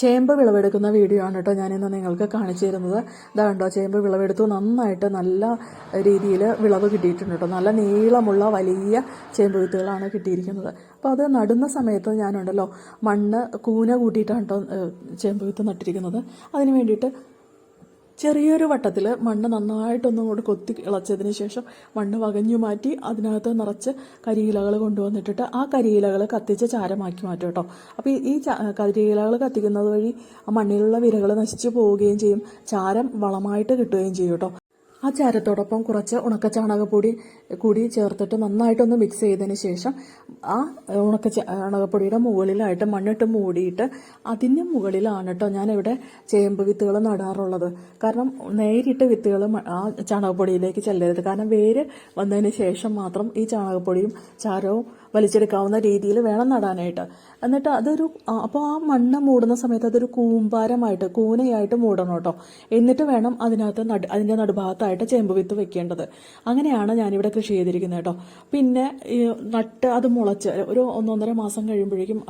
ചേമ്പ് വിളവെടുക്കുന്ന വീഡിയോ ആണ് കേട്ടോ ഞാനിന്ന് നിങ്ങൾക്ക് കാണിച്ചു തരുന്നത്. ഇതാ കണ്ടോ ചേമ്പ് വിളവെടുത്തു. നന്നായിട്ട് നല്ല രീതിയിൽ വിളവ് കിട്ടിയിട്ടുണ്ട് കേട്ടോ. നല്ല നീളമുള്ള വലിയ ചേമ്പ് വിത്തുകളാണ് കിട്ടിയിരിക്കുന്നത്. അപ്പോൾ അത് നടുന്ന സമയത്ത് ഞാനുണ്ടല്ലോ മണ്ണ് കൂന കൂട്ടിയിട്ടാണ് കേട്ടോ ചേമ്പ് വിത്ത് നട്ടിരിക്കുന്നത്. അതിന് വേണ്ടിയിട്ട് ചെറിയൊരു വട്ടത്തിൽ മണ്ണ് നന്നായിട്ടൊന്നും കൂടെ കൊത്തി ഇളച്ചതിന് ശേഷം മണ്ണ് വകഞ്ഞു മാറ്റി അതിനകത്ത് നിറച്ച് കരിയിലകൾ കൊണ്ടുവന്നിട്ടിട്ട് ആ കരിയിലകൾ കത്തിച്ച് ചാരമാക്കി മാറ്റും കേട്ടോ. അപ്പോൾ ഈ- കരിയിലകൾ കത്തിക്കുന്നത് വഴി ആ മണ്ണിലുള്ള വിരകൾ നശിച്ചു പോവുകയും ചെയ്യും. ചാരം വളമായിട്ട് കിട്ടുകയും ചെയ്യും കേട്ടോ. ആ ചാരത്തോടൊപ്പം കുറച്ച് ഉണക്ക ചാണകപ്പൊടി കൂടി ചേർത്തിട്ട് നന്നായിട്ടൊന്ന് മിക്സ് ചെയ്തതിന് ശേഷം ആ ഉണക്ക ചാണകപ്പൊടിയുടെ മുകളിലായിട്ട് മണ്ണിട്ട് മൂടിയിട്ട് അതിന് മുകളിലാണ് കേട്ടോ ഞാനിവിടെ ചേമ്പ് വിത്തുകൾ നടാറുള്ളത്. കാരണം നേരിട്ട് വിത്തുകൾ ആ ചാണകപ്പൊടിയിലേക്ക് ചെല്ലരുത്. കാരണം വേര് വന്നതിന് ശേഷം മാത്രം ഈ ചാണകപ്പൊടിയും ചാരവും വലിച്ചെടുക്കാവുന്ന രീതിയിൽ വേണം നടാനായിട്ട്. എന്നിട്ട് അതൊരു അപ്പോൾ ആ മണ്ണ് മൂടുന്ന സമയത്ത് അതൊരു കൂമ്പാരമായിട്ട് കൂനയായിട്ട് മൂടണം കേട്ടോ. എന്നിട്ട് വേണം അതിനകത്ത് നടു അതിന്റെ നടുഭാഗത്തായിട്ട് ചേമ്പ് വിത്ത് വെക്കേണ്ടത്. അങ്ങനെയാണ് ഞാനിവിടെ കൃഷി ചെയ്തിരിക്കുന്നത് കേട്ടോ. പിന്നെ നട്ട് അത് മുളച്ച് ഒരു ഒന്നൊന്നര മാസം കഴിയുമ്പോഴേക്കും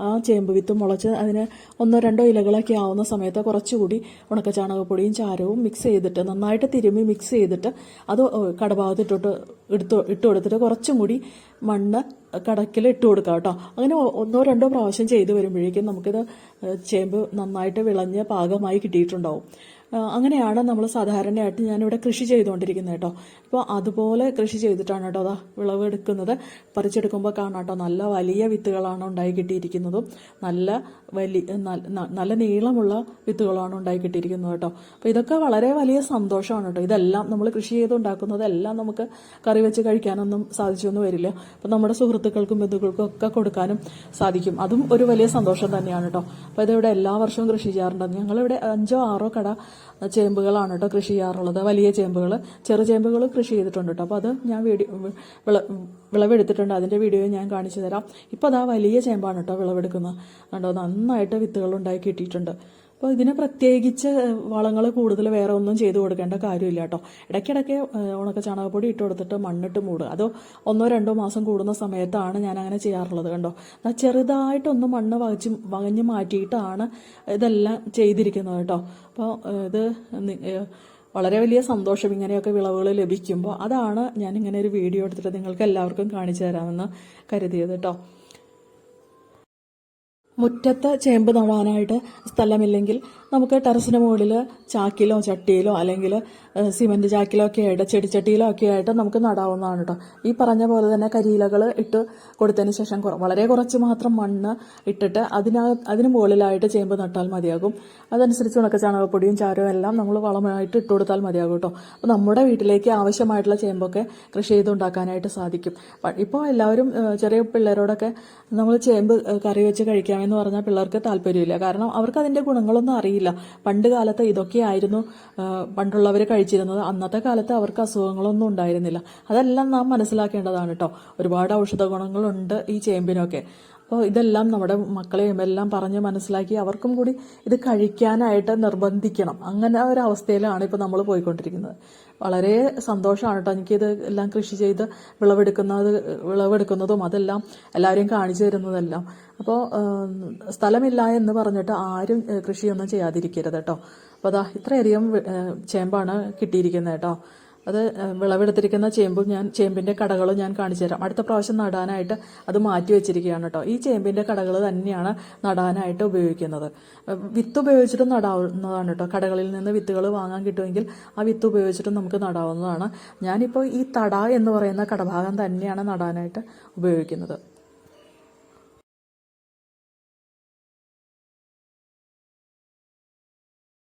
ആ- ചേമ്പ് വിത്ത് മുളച്ച് അതിന് ഒന്നോ രണ്ടോ ഇലകളൊക്കെ ആവുന്ന സമയത്ത് കുറച്ചുകൂടി ഉണക്ക ചാണകപ്പൊടിയും ചാരവും മിക്സ് ചെയ്തിട്ട് നന്നായിട്ട് തിരുമ്മി മിക്സ് ചെയ്തിട്ട് അത് കടഭാഗത്ത് എടുത്തു എടുത്ത് ഇട്ട് കൊടുത്തിട്ട് കുറച്ചും കൂടി മണ്ണ് കടക്കിൽ ഇട്ട് കൊടുക്കുക കേട്ടോ. അങ്ങനെ ഒന്നോ രണ്ടോ പ്രാവശ്യം ചെയ്ത് വരുമ്പോഴേക്കും നമുക്കിത് ചേമ്പ് നന്നായിട്ട് വിളഞ്ഞ് പാകമായി കിട്ടിയിട്ടുണ്ടാവും. അങ്ങനെയാണ് നമ്മൾ സാധാരണയായിട്ട് ഞാനിവിടെ കൃഷി ചെയ്തുകൊണ്ടിരിക്കുന്നത് കേട്ടോ. അപ്പോൾ അതുപോലെ കൃഷി ചെയ്തിട്ടാണ് കേട്ടോ അതാ വിളവെടുക്കുന്നത്. പറിച്ചെടുക്കുമ്പോൾ കാണാം കേട്ടോ നല്ല വലിയ വിത്തുകളാണ് ഉണ്ടായി കിട്ടിയിരിക്കുന്നതും. നല്ല വലിയ നല്ല- നീളമുള്ള വിത്തുകളാണ് ഉണ്ടായി കിട്ടിയിരിക്കുന്നത് കേട്ടോ. അപ്പോൾ ഇതൊക്കെ വളരെ വലിയ സന്തോഷമാണ് കേട്ടോ. ഇതെല്ലാം നമ്മൾ കൃഷി ചെയ്തുണ്ടാക്കുന്നതെല്ലാം നമുക്ക് കറി വെച്ച് കഴിക്കാനൊന്നും സാധിച്ചൊന്നും വരില്ല. അപ്പോൾ നമ്മുടെ സുഹൃത്തുക്കൾക്കും ബന്ധുക്കൾക്കും ഒക്കെ കൊടുക്കാനും സാധിക്കും. അതും ഒരു വലിയ സന്തോഷം തന്നെയാണ് കേട്ടോ. അപ്പോൾ ഇതിവിടെ എല്ലാ വർഷവും കൃഷി ചെയ്യാറുണ്ട്. ഞങ്ങളിവിടെ അഞ്ചോ ആറോ കട ചേമ്പുകളാണ് കേട്ടോ കൃഷി ചെയ്യാറുള്ളത്. വലിയ ചേമ്പുകൾ ചെറു ചേമ്പുകൾ കൃഷി ചെയ്തിട്ടുണ്ട് കേട്ടോ. അപ്പോൾ അത് ഞാൻ വീഡിയോ വിള വിളവെടുത്തിട്ടുണ്ട്. അതിന്റെ വീഡിയോ ഞാൻ കാണിച്ചു തരാം. ഇപ്പോൾ അതാ വലിയ ചേമ്പാണ് കേട്ടോ വിളവെടുക്കുന്നത്. കണ്ടോ നന്നായിട്ട് വിത്തുകൾ ഉണ്ടായി കിട്ടിയിട്ടുണ്ട്. അപ്പോൾ ഇതിനെ പ്രത്യേകിച്ച് വളങ്ങൾ കൂടുതൽ വേറെ ഒന്നും ചെയ്തു കൊടുക്കേണ്ട കാര്യമില്ല കേട്ടോ. ഇടയ്ക്കിടയ്ക്ക് ഉണക്ക ചാണകപ്പൊടി ഇട്ട് കൊടുത്തിട്ട് മണ്ണിട്ട് മൂടുക. അതോ ഒന്നോ രണ്ടോ മാസം കൂടുന്ന സമയത്താണ് ഞാൻ അങ്ങനെ ചെയ്യാറുള്ളത് കണ്ടോ. എന്നാൽ ചെറുതായിട്ടൊന്ന് മണ്ണ് വകച്ച് വകഞ്ഞ് മാറ്റിയിട്ടാണ് ഇതെല്ലാം ചെയ്തിരിക്കുന്നത് കേട്ടോ. അപ്പോൾ ഇത് വളരെ വലിയ സന്തോഷം ഇങ്ങനെയൊക്കെ വിളവുകൾ ലഭിക്കുമ്പോൾ അതാണ് ഞാൻ ഇങ്ങനെ ഒരു വീഡിയോ എടുത്തിട്ട് നിങ്ങൾക്ക് എല്ലാവർക്കും കാണിച്ചു തരാമെന്ന് കരുതിയത് കേട്ടോ. മുറ്റത്ത് ചേമ്പ് നടാനായിട്ട് സ്ഥലമില്ലെങ്കിൽ നമുക്ക് ടെറസിന് മുകളിൽ ചാക്കിലോ ചട്ടിയിലോ അല്ലെങ്കിൽ സിമെന്റ് ചാക്കിലോ ഒക്കെ ആയിട്ട് ചെടിച്ചട്ടിയിലോ ഒക്കെ ആയിട്ട് നമുക്ക് നടാവുന്നതാണ് കേട്ടോ ഈ പറഞ്ഞ പോലെ തന്നെ കരിയിലകൾ ഇട്ട് കൊടുത്തതിന് ശേഷം വളരെ കുറച്ച് മാത്രം മണ്ണ് ഇട്ടിട്ട് അതിന അതിന് മുകളിലായിട്ട് ചേമ്പ് നട്ടാൽ മതിയാകും. അതനുസരിച്ച് ഉണക്ക ചാണകപ്പൊടിയും ചാരവും എല്ലാം നമ്മൾ വളമായിട്ട് ഇട്ട് കൊടുത്താൽ മതിയാകും കേട്ടോ അപ്പോൾ നമ്മുടെ വീട്ടിലേക്ക് ആവശ്യമായിട്ടുള്ള ചേമ്പൊക്കെ കൃഷി ചെയ്തുണ്ടാക്കാനായിട്ട് സാധിക്കും. ഇപ്പോൾ എല്ലാവരും ചെറിയ പിള്ളേരോടൊക്കെ നമ്മൾ ചേമ്പ് കറി വെച്ച് കഴിക്കാമെന്ന് പറഞ്ഞാൽ പിള്ളേർക്ക് താല്പര്യമില്ല. കാരണം അവർക്ക് അതിന്റെ ഗുണങ്ങളൊന്നും അറിയില്ല. പണ്ട് കാലത്ത് ഇതൊക്കെയായിരുന്നു പണ്ടുള്ളവർ കഴിച്ചിരുന്നത്. അന്നത്തെ കാലത്ത് അവർക്ക് അസുഖങ്ങളൊന്നും ഉണ്ടായിരുന്നില്ല. അതെല്ലാം നാം മനസ്സിലാക്കേണ്ടതാണ് കേട്ടോ ഒരുപാട് ഔഷധ ഗുണങ്ങളുണ്ട് ഈ ചേമ്പിനൊക്കെ. അപ്പോൾ ഇതെല്ലാം നമ്മുടെ മക്കളെയും എല്ലാം പറഞ്ഞ് മനസ്സിലാക്കി അവർക്കും കൂടി ഇത് കഴിക്കാനായിട്ട് നിർബന്ധിക്കണം. അങ്ങനെ ഒരു അവസ്ഥയിലാണ് ഇപ്പോൾ നമ്മൾ പോയിക്കൊണ്ടിരിക്കുന്നത്. വളരെ സന്തോഷമാണ് കേട്ടോ എനിക്കിത് എല്ലാം കൃഷി ചെയ്ത് വിളവെടുക്കുന്നത് വിളവെടുക്കുന്നതും അതെല്ലാം എല്ലാവരെയും കാണിച്ചു തരുന്നതെല്ലാം. അപ്പോൾ സ്ഥലമില്ല എന്ന് പറഞ്ഞിട്ട് ആരും കൃഷിയൊന്നും ചെയ്യാതിരിക്കരുത് കേട്ടോ അപ്പോൾ അതാ ഇത്രയധികം ചേമ്പാണ് കിട്ടിയിരിക്കുന്നത് കേട്ടോ അത് വിളവെടുത്തിരിക്കുന്ന ചേമ്പും ഞാൻ ചേമ്പിന്റെ കടകളും ഞാൻ കാണിച്ചു തരാം അടുത്ത പ്രാവശ്യം നടാനായിട്ട് അത് മാറ്റി വെച്ചിരിക്കുകയാണ് കേട്ടോ ഈ ചേമ്പിന്റെ കടകൾ തന്നെയാണ് നടാനായിട്ട് ഉപയോഗിക്കുന്നത്. വിത്ത് ഉപയോഗിച്ചിട്ടും നടാവുന്നതാണ് കേട്ടോ കടകളിൽ നിന്ന് വിത്തുകൾ വാങ്ങാൻ കിട്ടുമെങ്കിൽ ആ വിത്ത് ഉപയോഗിച്ചിട്ടും നമുക്ക് നടാവുന്നതാണ്. ഞാനിപ്പോൾ ഈ തട എന്ന് പറയുന്ന കടഭാഗം തന്നെയാണ് നടാനായിട്ട് ഉപയോഗിക്കുന്നത്.